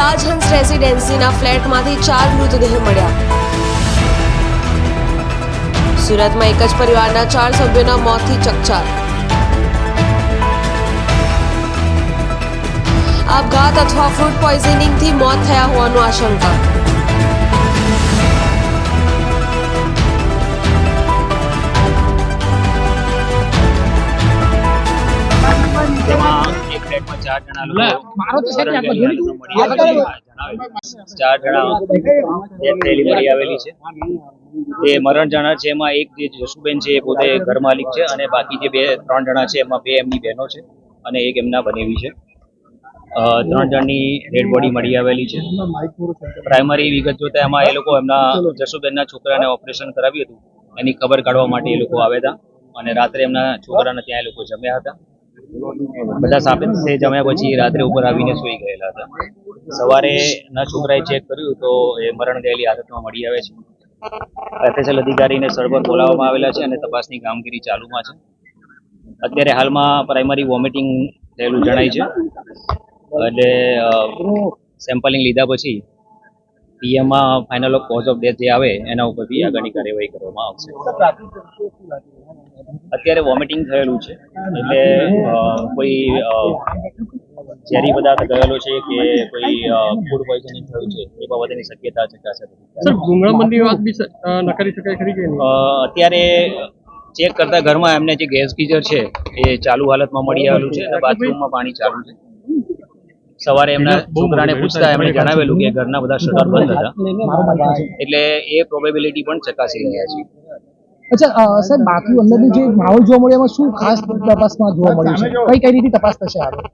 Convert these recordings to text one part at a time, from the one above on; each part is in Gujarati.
રાજહંસ રેસિડેન્સીના ફ્લેટમાંથી ચાર મૃતદેહ મળ્યા. સુરતમાં એક જ પરિવારના ચાર સભ્યોના મોતથી ચકચાર. આપઘાત અથવા ફૂડ પોઈઝનિંગથી મોત થયા હોવાનું આશંકા. ચાર જણા લોકો. ચાર જણા થયેલી મળી આવેલી છે. તે મરણ જણા છે એમાં એક જે જસુબેન છે એ પોતે ઘર માલિક છે અને બાકી જે બે ત્રણ જણા છે એમાં બે એમની બહેનો છે અને એક એમના બનેવી છે. ત્રણ જણની ડેડ બોડી મળી આવેલી છે. પ્રાઇમરી વિગત જોતા એમાં એ લોકો એમના જસુબેનના છોકરાને ઓપરેશન કરાવ્યું હતું. એની ખબર કાઢવા માટે એ લોકો આવ્યા હતા અને રાત્રે એમના છોકરાને ત્યાં એ લોકો જમ્યા હતા. બધા સાબિત છે જમ્યા પછી રાત્રે ઉપર આવીને સૂઈ ગયેલા હતા. સવારે ના છોકરાએ ચેક કર્યું તો એ મરણ ગયેલી હાલતમાં મળી આવે છે. એફએસએલ અધિકારીને પર બોલાવવામાં આવેલા છે અને તપાસની કામગીરી ચાલુમાં છે. અત્યારે હાલમાં પ્રાઇમરી વોમિટિંગ થયેલું જણાય છે. એટલે સેમ્પલિંગ લીધા પછી પીએમમાં ફાઇનલ કોઝ ઓફ ડેથ જે આવે એના ઉપરથી આગળની કાર્યવાહી કરવામાં આવશે. અત્યારે વોમિટિંગ થયેલું છે. એટલે કોઈ ઝેરી પદાર્થ ગયેલો છે કે કોઈ ફૂડ પોઈઝનિંગ થયું છે એ બાબતની શક્યતા ચકાસે સર ગુંગળામણની વાત બી નકારી શકાય ખરી કે અત્યારે ચેક કરતા ઘરમાં એમને જે ગેસ ગીઝર છે એ ચાલુ હાલતમાં મળી આવેલું છે અને બાથરૂમમાં પાણી ચાલુ છે. સવારે એમના છોકરાને પૂછતા એમણે જણાવેલું કે ઘરના બધા શટર બંધ હતા. એટલે એ પ્રોબેબિલિટી પણ ચકાસી રહ્યા છે. અચ્છા સાહેબ, બાકી અંદરનું જે માહોલ જોવા મળ્યો, એમાં શું ખાસ તપાસમાં જોવા મળ્યું છે? કઈ કઈ રીતે તપાસ થશે આગળ?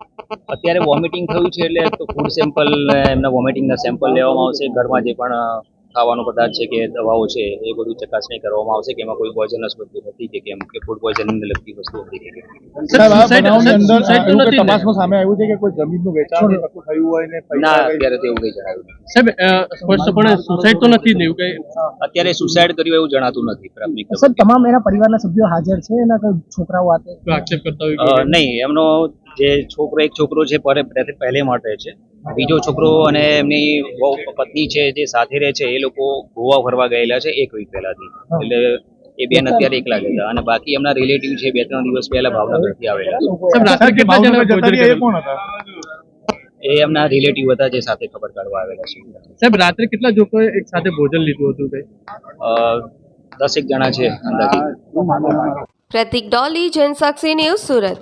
અત્યારે વોમિટિંગ થયું છે એટલે ફૂડ સેમ્પલ એમના વોમિટિંગના સેમ્પલ લેવામાં આવશે. ઘરમાં જે પણ ખાવાનો પદાર્થ છે કે દવાઓ છે એ બધું ચકાસણી કરવામાં આવશે કે એમાં કોઈ પોઈઝનસ વસ્તુ હતી કે કેમ કે ફૂડ પોઈઝનિંગને લગતી વસ્તુ હતી કે કેમ. સર suicide- સર, suicide તો નથી ને? સામે આવ્યું છે કે કોઈ જમીનનું વેચાણ થયું હોય ને ના અત્યારે તો એવું કંઈ જણાવ્યું સાહેબ સ્પષ્ટપણે સુસાઇડ તો નથી અત્યારે સુસાઇડ કર્યું એવું જણાતું નથી પ્રાથમિક સાહેબ તમામ એના પરિવારના સભ્યો હાજર છે? એના કોઈ છોકરાઓ આક્ષેપ કરતા હોય નહીં એમનો જે છોકરો એક છોકરો છે પહેલે માટે છે. બીજો છોકરો અને એમની પત્ની છે જે સાથે રહે છે એ લોકો ગોવા ફરવા ગયેલા છે એક વીક પહેલાથી. એટલે એ બેન અત્યારે એકલા ગયા અને બાકી એમના રિલેટિવ છે બે ત્રણ દિવસ પહેલા ભાવનગરથી આવેલા એ કરેલું? કોણ હતા? એ એમના રિલેટિવ હતા જે સાથે ખબર કાઢવા આવેલા છે. સાહેબ રાત્રે કેટલા લોકોએ એક સાથે ભોજન લીધું હતું તે દસેક જણા છે અંદાજે. પ્રતિક ડોલી જનસાક્ષી ન્યૂઝ સુરત.